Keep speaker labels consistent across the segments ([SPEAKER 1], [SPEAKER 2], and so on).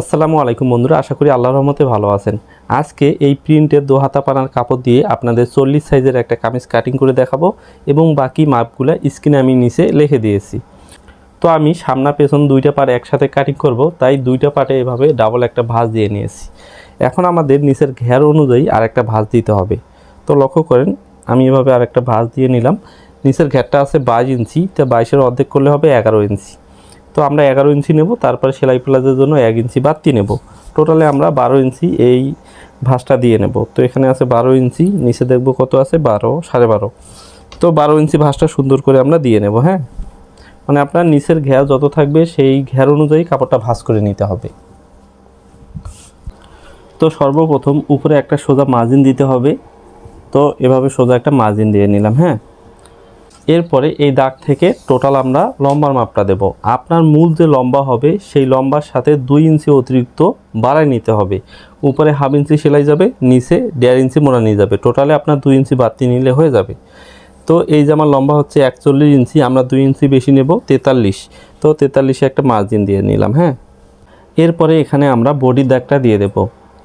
[SPEAKER 1] আসসালামু আলাইকুম বন্ধুরা, আশা করি আল্লাহর রহমতে ভালো আছেন। আজকে এই প্রিন্টের দো হাতা পানার কাপড় দিয়ে আপনাদের চল্লিশ সাইজের একটা কামিজ কাটিং করে দেখাবো এবং বাকি মাপগুলো স্ক্রিনে আমি নিচে লিখে দিয়েছি। তো আমি সামনা পেছন দুইটা পার্ট একসাথে কাটিং করব, তাই দুইটা পার্টে এভাবে ডাবল একটা ভাঁজ দিয়ে নিয়েছি। এখন আমাদের নিচের ঘের অনুযায়ী আর একটা ভাঁজ দিতে হবে। তো লক্ষ্য করেন, আমি এভাবে আর একটা ভাঁজ দিয়ে নিলাম। নিচের ঘেরটা আছে বাইশ ইঞ্চি, তা বাইশের অর্ধেক করলে হবে এগারো ইঞ্চি। তো আমরা এগারো ইঞ্চি নেব, তারপরে সেলাই প্লাজের জন্য এক ইঞ্চি বাড়তি নেব। টোটালে আমরা বারো ইঞ্চি এই ভাঁজটা দিয়ে নেব। তো এখানে আছে বারো ইঞ্চি, নিচে দেখব কত আছে, বারো, সাড়ে বারো। তো বারো ইঞ্চি ভাঁজটা সুন্দর করে আমরা দিয়ে নেব হ্যাঁ? মানে আপনার নিচের ঘের যত থাকবে, সেই ঘের অনুযায়ী কাপড়টা ভাঁজ করে নিতে হবে। তো সর্বপ্রথম উপরে একটা সোজা মার্জিন দিতে হবে। তো এভাবে সোজা একটা মার্জিন দিয়ে নিলাম হ্যাঁ? এরপরে এই দাগ থেকে টোটাল আমরা লম্বার মাপটা দেব। আপনার মূল যে লম্বা হবে, সেই লম্বার সাথে দুই ইঞ্চি অতিরিক্ত বাড়ায় নিতে হবে। উপরে হাফ ইঞ্চি সেলাই যাবে, নিচে দেড় ইঞ্চি মোড়া নিয়ে যাবে। টোটালে আপনার দুই ইঞ্চি বাড়তি নিলে হয়ে যাবে। তো এই যে আমার লম্বা হচ্ছে একচল্লিশ ইঞ্চি, আমরা দুই ইঞ্চি বেশি নেব তেতাল্লিশ। তো তেতাল্লিশে একটা মার্জিন দিয়ে নিলাম হ্যাঁ? এরপরে এখানে আমরা বডির দাগটা দিয়ে দেব।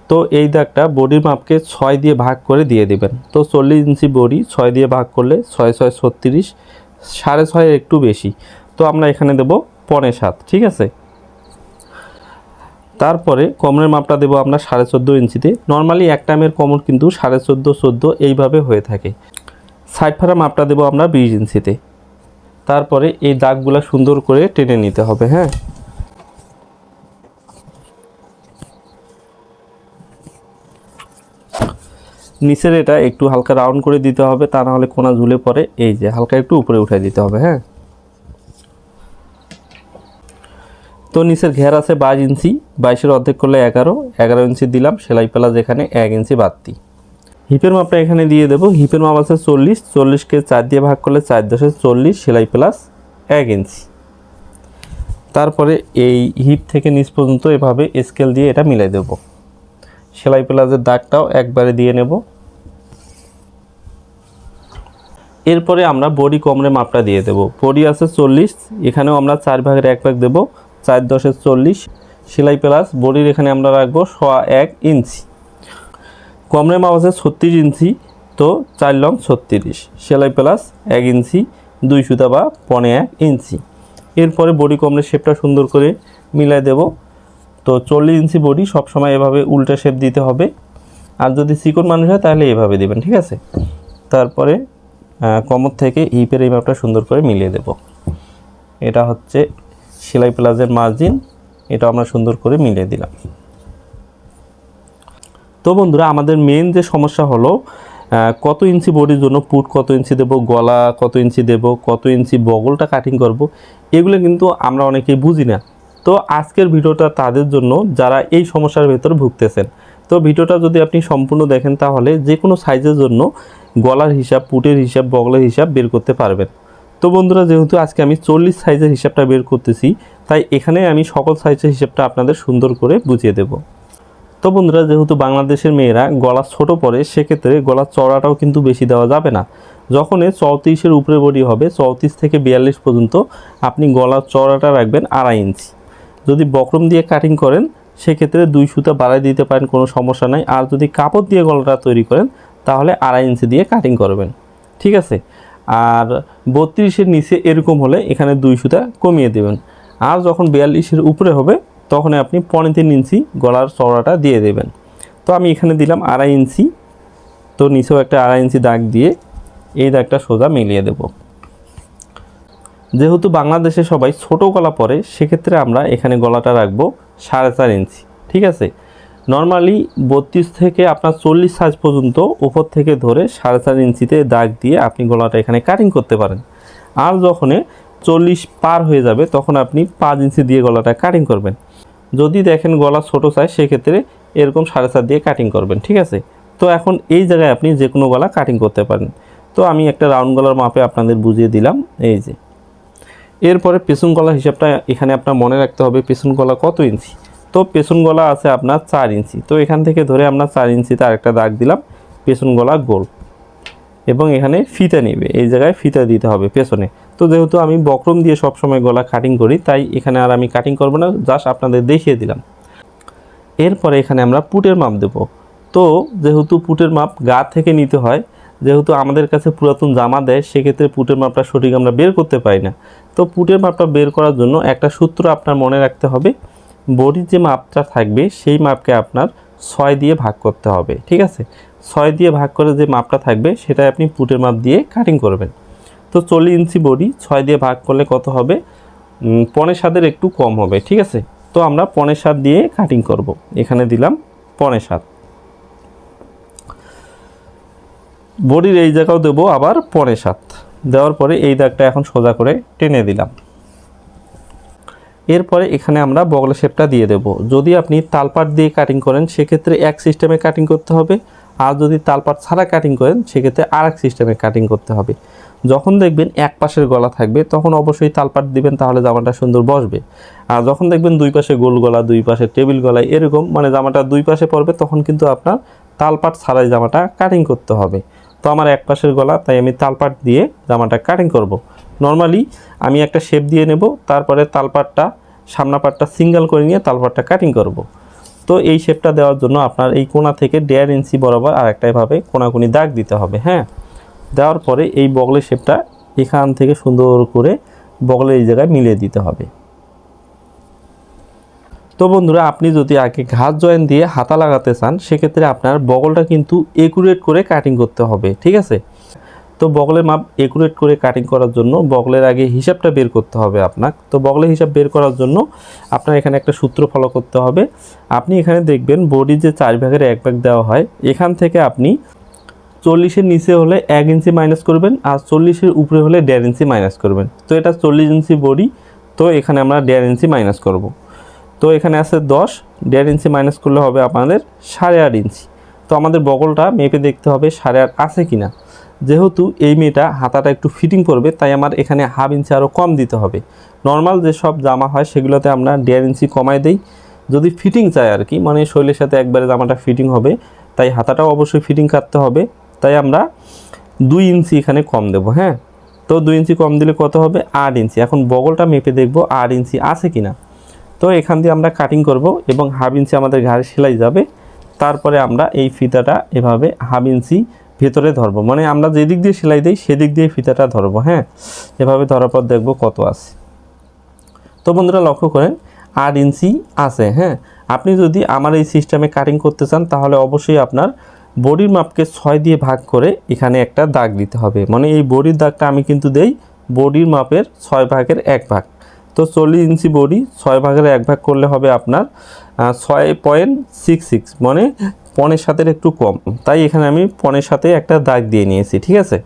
[SPEAKER 1] তো এই দাগটা বডির মাপকে ছয় দিয়ে ভাগ করে দিয়ে দিবেন। তো চল্লিশ ইঞ্চি বডি ছয় দিয়ে ভাগ করলে ছয় ছয় ছত্রিশ, সাড়ে ছয়ের একটু বেশি। তো আমরা এখানে দেব পনে সাত, ঠিক আছে? তারপরে কমরের মাপটা দেবো আমরা সাড়ে চোদ্দ ইঞ্চিতে। নর্মালি এক টাইমের কমর কিন্তু সাড়ে চোদ্দ চোদ্দ এইভাবে হয়ে থাকে। সাইড মাপটা দেবো আমরা বিশ ইঞ্চিতে। তারপরে এই দাগগুলো সুন্দর করে টেনে নিতে হবে হ্যাঁ? নিচের এটা একটু হালকা রাউন্ড করে দিতে হবে, তা না হলে কোনা ঝুলে পড়ে। এই যে, হালকা একটু উপরে উঠাই দিতে হবে হ্যাঁ? তো নিচের ঘের আছে বাইশ ইঞ্চি, বাইশের অর্ধেক করলে এগারো এগারো ইঞ্চি দিলাম, সেলাই প্লাস এখানে এক ইঞ্চি বাড়তি। হিপের মাপটা এখানে দিয়ে দেবো, হিপের মাপ আছে চল্লিশ, চল্লিশকে চার দিয়ে ভাগ করলে চার দশে চল্লিশ, সেলাই প্লাস এক ইঞ্চি। তারপরে এই হিপ থেকে নিচ পর্যন্ত এভাবে স্কেল দিয়ে এটা মিলাই দেবো। সেলাই প্লাজের দাগটাও একবারে দিয়ে নেব। এরপরে আমরা বডি কমরে মাপটা দিয়ে দেব। বডি আছে চল্লিশ, এখানেও আমরা চার ভাগের এক ভাগ দেবো, চার দশের চল্লিশ। সেলাই প্লাস বডির এখানে আমরা রাখব সোয়া এক ইঞ্চি। কমরে মাপ আছে ছত্রিশ ইঞ্চি, তো চার লং ছত্রিশ। সেলাই প্লাস এক ইঞ্চি, দুই সুতা বা পনে এক ইঞ্চি। এরপরে বডি কমরে শেপটা সুন্দর করে মিলাই দেব। তো চল্লিশ ইঞ্চি বডি সবসময় এভাবে উল্টা শেপ দিতে হবে। আর যদি চিকন মানুষ হয়, তাহলে এভাবে দেবেন, ঠিক আছে? তারপরে কোমর থেকে হিপের এই মাপটা সুন্দর করে মিলিয়ে দেব। এটা হচ্ছে সেলাই প্লাজের মার্জিন এটা আমরা সুন্দর করে মিলিয়ে দিলাম। তো বন্ধুরা, আমাদের মেন যে সমস্যা হলো কত ইঞ্চি বডির জন্য পুট কত ইঞ্চি দেব, গলা কত ইঞ্চি দেব, কত ইঞ্চি বগলটা কাটিং করব, এগুলো কিন্তু আমরা অনেকেই বুঝি না। তো আজকের ভিডিওটা তাদের জন্য যারা এই সমস্যার ভেতর ভুগতেছেন। তো ভিডিওটা যদি আপনি সম্পূর্ণ দেখেন তাহলে যে কোনো সাইজের জন্য গলার হিসাব, পুটের হিসাব, বগলের হিসাব বের করতে পারবেন। তো বন্ধুরা, যেহেতু আজকে আমি চল্লিশ সাইজের হিসাবটা বের করতেছি, তাই এখানে আমি সকল সাইজের হিসাবটা আপনাদের সুন্দর করে বুঝিয়ে দেবো। তো বন্ধুরা, যেহেতু বাংলাদেশের মেয়েরা গলা ছোট পড়ে সেক্ষেত্রে গলার চড়াটাও কিন্তু বেশি দেওয়া যাবে না। যখন চৌত্রিশের উপরে বডি হবে, চৌত্রিশ থেকে বিয়াল্লিশ পর্যন্ত আপনি গলার চড়াটা রাখবেন আড়াই ইঞ্চি। যদি বক্রম দিয়ে কাটিং করেন, সেক্ষেত্রে দুই সুতা বাড়াই দিতে পারেন, কোনো সমস্যা নাই। আর যদি কাপড় দিয়ে গলাটা তৈরি করেন, তাহলে আড়াই ইঞ্চি দিয়ে কাটিং করবেন। ঠিক আছে? আর বত্রিশের নিচে এরকম হলে এখানে দুই সুতা কমিয়ে দেবেন। আর যখন বিয়াল্লিশের উপরে হবে, তখন আপনি পনেরো তিন ইঞ্চি গলার চওড়াটা দিয়ে দেবেন। তো আমি এখানে দিলাম আড়াই ইঞ্চি। তো নিচেও একটা আড়াই ইঞ্চি দাগ দিয়ে এই দাগটা সোজা মিলিয়ে দেব। যেহেতু বাংলাদেশে সবাই ছোট গলা পরে, সেক্ষেত্রে আমরা এখানে গলাটা রাখব সাড়ে চার ইঞ্চি, ঠিক আছে? নর্মালি বত্রিশ থেকে আপনার চল্লিশ সাইজ পর্যন্ত উপর থেকে ধরে সাড়ে চার ইঞ্চিতে দাগ দিয়ে আপনি গলাটা এখানে কাটিং করতে পারেন। আর যখন চল্লিশ পার হয়ে যাবে, তখন আপনি পাঁচ ইঞ্চি দিয়ে গলাটা কাটিং করবেন। যদি দেখেন গলা ছোটো সাইজ সেক্ষেত্রে এরকম সাড়ে চার দিয়ে কাটিং করবেন, ঠিক আছে? তো এখন এই জায়গায় আপনি যে কোনো গলা কাটিং করতে পারেন। তো আমি একটা রাউন্ড গলার মাপে আপনাদের বুঝিয়ে দিলাম, এই যে। এরপরে পেছন গলা হিসাবটা এখানে আপনার মনে রাখতে হবে, পেছন গলা কত ইঞ্চি? তো পেছন গলা আছে আপনার চার ইঞ্চি। তো এখান থেকে ধরে আমরা চার ইঞ্চিতে আরেকটা দাগ দিলাম, পেছন গলা গোল। এবং এখানে ফিতা নেবে, এই জায়গায় ফিতা দিতে হবে পেছনে। তো যেহেতু আমি বক্রম দিয়ে সবসময় গলা কাটিং করি, তাই এখানে আর আমি কাটিং করব না জাস্ট আপনাদের দেখিয়ে দিলাম। এরপরে এখানে আমরা পুটের মাপ দেব। তো যেহেতু পুটের মাপ গা থেকে নিতে হয় যেহেতু আমাদের কাছে পুরাতন জামা দেয়, সেক্ষেত্রে পুটের মাপটা সঠিক আমরা বের করতে পারি না। তো পুটের মাপটা বের করার জন্য একটা সূত্র আপনার মনে রাখতে হবে। বডির যে মাপটা থাকবে, সেই মাপকে আপনার ছয় দিয়ে ভাগ করতে হবে, ঠিক আছে? ছয় দিয়ে ভাগ করে যে মাপটা থাকবে সেটা আপনি পুটের মাপ দিয়ে কাটিং করবেন। তো চল্লিশ ইঞ্চি বডি, ছয় দিয়ে ভাগ করলে কত হবে? পনেরো সাতের একটু কম হবে, ঠিক আছে? তো আমরা পনেরো সাত দিয়ে কাটিং করব। এখানে দিলাম পনেরো সাত। বডির এই জায়গাও দেবো আবার পরে সাত। দেওয়ার পরে এই দাগটা এখন সোজা করে টেনে দিলাম। এরপরে এখানে আমরা বগলের শেপটা দিয়ে দেব। যদি আপনি তালপাট দিয়ে কাটিং করেন, সেক্ষেত্রে এক সিস্টেমে কাটিং করতে হবে। আর যদি তালপাট ছাড়া কাটিং করেন, সেক্ষেত্রে আর এক সিস্টেমে কাটিং করতে হবে। যখন দেখবেন এক পাশের গলা থাকবে, তখন অবশ্যই তালপাট দিবেন, তাহলে জামাটা সুন্দর বসবে। আর যখন দেখবেন দুই পাশে গোল গলা, দুই পাশে টেবিল গলা, এরকম মানে জামাটা দুই পাশে পড়বে, তখন কিন্তু আপনার তালপাট ছাড়াই জামাটা কাটিং করতে হবে। তো আমার এক পাশের গলা, তাই আমি তালপাট দিয়ে জামাটা কাটিং করব। নর্মালি আমি একটা শেপ দিয়ে নেব, তারপরে তালপাটটা সামনা পাটটা সিঙ্গেল করে নিয়ে তালপাটটা কাটিং করব। তো এই শেপটা দেওয়ার জন্য আপনার এই কোনা থেকে দেড় ইঞ্চি বরাবর আর একটা এভাবে কোনাকুনি দাগ দিতে হবে হ্যাঁ দেওয়ার পরে এই বগলের শেপটা এখান থেকে সুন্দর করে বগলের এই জায়গায় মিলিয়ে দিতে হবে তো বন্ধুরা, আপনি যদি আগে ঘাস জয়েন দিয়ে হাতা লাগাতে চান, সেক্ষেত্রে আপনার বগলটা কিন্তু একুরেট করে কাটিং করতে হবে, ঠিক আছে? তো বগলের মাপ একুরেট করে কাটিং করার জন্য বগলের আগে হিসাবটা বের করতে হবে আপনার তো বগলের হিসাব বের করার জন্য আপনার এখানে একটা সূত্র ফলো করতে হবে। আপনি এখানে দেখবেন বডি যে চার ভাগের এক ভাগ দেওয়া হয়, এখান থেকে আপনি চল্লিশের নিচে হলে এক ইঞ্চি মাইনাস করবেন আর চল্লিশের উপরে হলে দেড় ইঞ্চি মাইনাস করবেন। তো এটা চল্লিশ ইঞ্চি বডি তো এখানে আমরা দেড় ইঞ্চি মাইনাস করব। তো এখানে আছে দশ, দেড় ইঞ্চি মাইনাস করলে হবে আপনাদের সাড়ে আট ইঞ্চি। তো আমাদের বগলটা মেপে দেখতে হবে সাড়ে আট আছে কি না যেহেতু এই মেয়েটা হাতাটা একটু ফিটিং করবে, তাই আমার এখানে হাফ ইঞ্চি আরও কম দিতে হবে। নর্মাল যেসব জামা হয় সেগুলোতে আমরা দেড় ইঞ্চি কমায় দেই। যদি ফিটিং চাই আর কি মানে শরীরের সাথে একবারে জামাটা ফিটিং হবে, তাই হাতাটাও অবশ্যই ফিটিং কাটতে হবে। তাই আমরা দুই ইঞ্চি এখানে কম দেব হ্যাঁ? তো দুই ইঞ্চি কম দিলে কত হবে? আট ইঞ্চি। এখন বগলটা মেপে দেখব আট ইঞ্চি আছে কি না তো এখান দিয়ে আমরা কাটিং করব এবং হাফ ইঞ্চি আমাদের ঘাড়ে সেলাই যাবে। তারপরে আমরা এই ফিতাটা এভাবে হাফ ইঞ্চি ভেতরে ধরবো। মানে আমরা যেদিক দিয়ে সেলাই দিই, সেদিক দিয়ে ফিতাটা ধরবো হ্যাঁ? এভাবে ধরার পর দেখব কত আছে। তো বন্ধুরা লক্ষ্য করেন, আট ইঞ্চি আছে হ্যাঁ? আপনি যদি আমার এই সিস্টেমে কাটিং করতে চান, তাহলে অবশ্যই আপনার বডির মাপকে ছয় দিয়ে ভাগ করে এখানে একটা দাগ দিতে হবে। মানে এই বডির দাগটা আমি কিন্তু দেই বডির মাপের ছয় ভাগের এক ভাগ। তো চল্লিশ ইঞ্চি বডি, ছয় ভাগের এক ভাগ করলে হবে আপনার ছয় পয়েন্ট সিক্স সিক্স মানে পনেরো সাতের একটু কম। তাই এখানে আমি পনেরো সাথে একটা দাগ দিয়ে নিয়েছি, ঠিক আছে?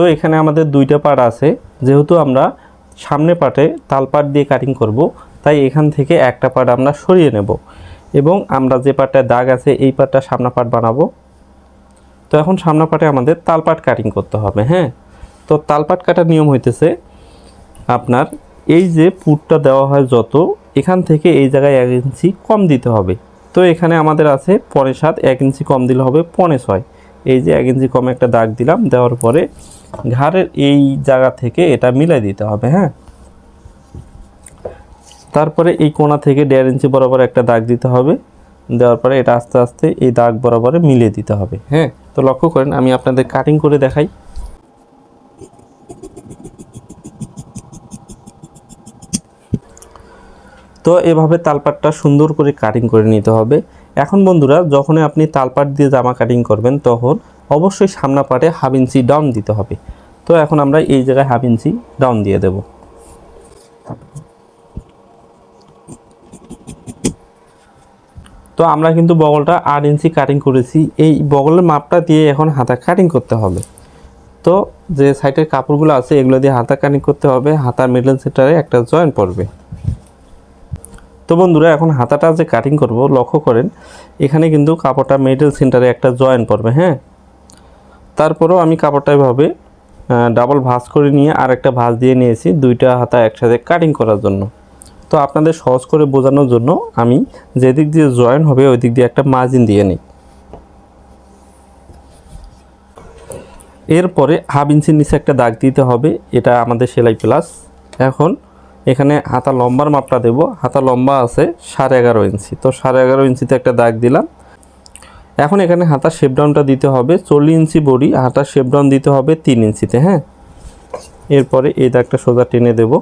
[SPEAKER 1] তো এখানে আমাদের দুইটা পার্ট আছে। যেহেতু আমরা সামনে পার্টে তালপাট দিয়ে কাটিং করব, তাই এখান থেকে একটা পার্ট আমরা সরিয়ে নেব এবং আমরা যে পার্টটা দাগ আছে এই পার্টটা সামনা পার্ট বানাবো। তো এখন সামনা পার্টে আমাদের তালপাট কাটিং করতে হবে হ্যাঁ? তো তালপাট কাটার নিয়ম হইতেছে আপনার এই যে পুটটা দেওয়া হয় যত, এখান থেকে এই জায়গায় এক ইঞ্চি কম দিতে হবে। তো এখানে আমাদের আছে পনে সাত, এক ইঞ্চি কম দিলে হবে পনে ছয়। এই যে এক ইঞ্চি কম একটা দাগ দিলাম, দেওয়ার পরে ঘাড়ের এই জায়গা থেকে এটা মিলাই দিতে হবে হ্যাঁ? তারপরে এই কোণা থেকে দেড় ইঞ্চি বরাবর একটা দাগ দিতে হবে, দেওয়ার পরে এটা আস্তে আস্তে এই দাগ বরাবরে মিলিয়ে দিতে হবে হ্যাঁ? তো লক্ষ্য করেন, আমি আপনাদের কাটিং করে দেখাই। তো এভাবে তালপাটটা সুন্দর করে কাটিং করে নিতে হবে। এখন বন্ধুরা, যখনই আপনি তালপাট দিয়ে জামা কাটিং করবেন, তখন অবশ্যই সামনা পাটে হাফ ইঞ্চি ডাউন দিতে হবে। তো এখন আমরা এই জায়গায় হাফ ইঞ্চি ডাউন দিয়ে দেব। তো আমরা কিন্তু বগলটা আট ইঞ্চি কাটিং করেছি। এই বগলের মাপটা দিয়ে এখন হাতা কাটিং করতে হবে। তো যে সাইডের কাপড়গুলো আছে, এগুলো দিয়ে হাতা কাটিং করতে হবে। হাতার মিডল সেন্টারে একটা জয়েন্ট পড়বে। তো বন্ধুরা, এখন হাতাটা যে কাটিং করব, লক্ষ্য করেন, এখানে কিন্তু কাপড়টা মিডল সেন্টারে একটা জয়েন পড়বে হ্যাঁ? তারপরেও আমি কাপড়টা এভাবে ডাবল ভাঁজ করে নিয়ে আর একটা ভাঁজ দিয়ে নিয়েছি, দুইটা হাতা একসাথে কাটিং করার জন্য। তো আপনাদের সহজ করে বোঝানোর জন্য আমি যেদিক দিয়ে জয়েন হবে ওই দিক দিয়ে একটা মার্জিন দিয়ে নিই। এরপরে হাফ ইঞ্চির নিচে একটা দাগ দিতে হবে, এটা আমাদের সেলাই প্লাস এখন এখানে হাতা লম্বার মাপটা দেব, হাতা লম্বা আছে সাড়ে এগারো ইঞ্চি তো সাড়ে এগারো ইঞ্চিতে একটা দাগ দিলাম এখন এখানে হাতার শেপডাউনটা দিতে হবে চল্লিশ ইঞ্চি বডি, হাতার শেপডাউন দিতে হবে তিন ইঞ্চিতে হ্যাঁ? এরপরে এই দাগটা সোজা টেনে দেব।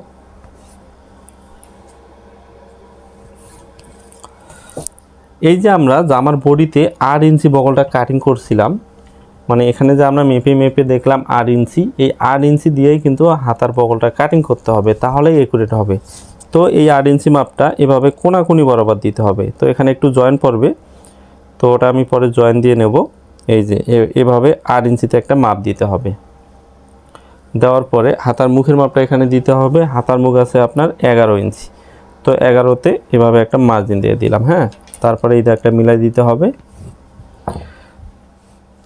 [SPEAKER 1] এই যে আমরা জামার বডিতে আট ইঞ্চি বগলটা কাটিং করছিলাম মানে এখানে যে আমরা মেপে মেপে দেখলাম আট ইঞ্চি, এই আট ইঞ্চি দিয়েই কিন্তু হাতার বগলটা কাটিং করতে হবে, তাহলেই একুরেট হবে। তো এই আট ইঞ্চি মাপটা এভাবে কোনাকুনি বরাবর দিতে হবে। তো এখানে একটু জয়েন পড়বে। তো ওটা আমি পরে জয়েন দিয়ে নেব। এই যে এভাবে আট ইঞ্চিতে একটা মাপ দিতে হবে। দেওয়ার পরে হাতার মুখের মাপটা এখানে দিতে হবে। হাতার মুখ আছে আপনার এগারো ইঞ্চি। তো এগারোতে এভাবে একটা মার্জিন দিয়ে দিলাম হ্যাঁ? তারপরে এই একটা মিলাই দিতে হবে।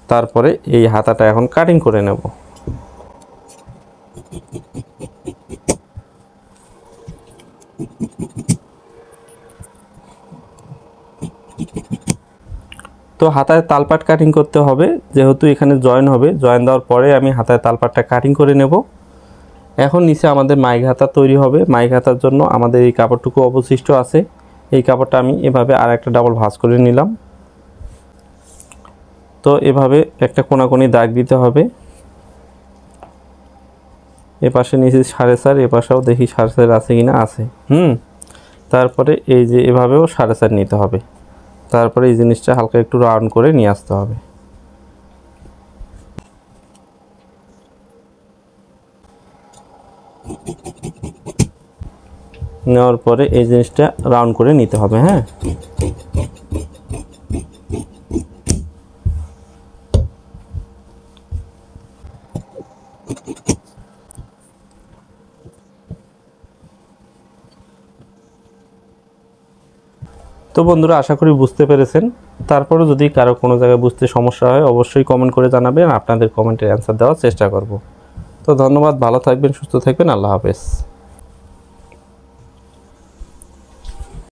[SPEAKER 1] তারপরে এই হাতাটা এখন কাটিং করে নেব। তো হাতায় তালপাট কাটিং করতে হবে। যেহেতু এখানে জয়েন হবে জয়েন দেওয়ার পরে আমি হাতায় তালপাটটা কাটিং করে নেব। এখন নিচে আমাদের মাইক হাতা তৈরি হবে। মাইক হাতার জন্য আমাদের এই কাপড়টুকু অবশিষ্ট আছে। এই কাপড়টা আমি এভাবে আর একটা ডাবল ভাঁজ করে নিলাম। তো এভাবে একটা কোনাকুনি দাগ দিতে হবে। এ পাশে নিচে সাড়ে চার এ পাশেও দেখি সাড়ে চার আছে কিনা? আছে। হুম। তারপরে এই যে এভাবেও সাড়ে চার নিতে হবে। তারপরে এই জিনিসটা হালকা একটু রাউন্ড করে নিয়ে আসতে হবে। নেওয়ার পরে এই জিনিসটা রাউন্ড করে নিতে হবে হ্যাঁ? তো বন্ধুরা, আশা করি বুঝতে পেরেছেন। তারপরে যদি কারও কোনো জায়গায় বুঝতে সমস্যা হয়, অবশ্যই কমেন্ট করে জানাবেন। আপনাদের কমেন্টের অ্যান্সার দেওয়ার চেষ্টা করব। তো ধন্যবাদ, ভালো থাকবেন, সুস্থ থাকবেন। আল্লাহ হাফেজ।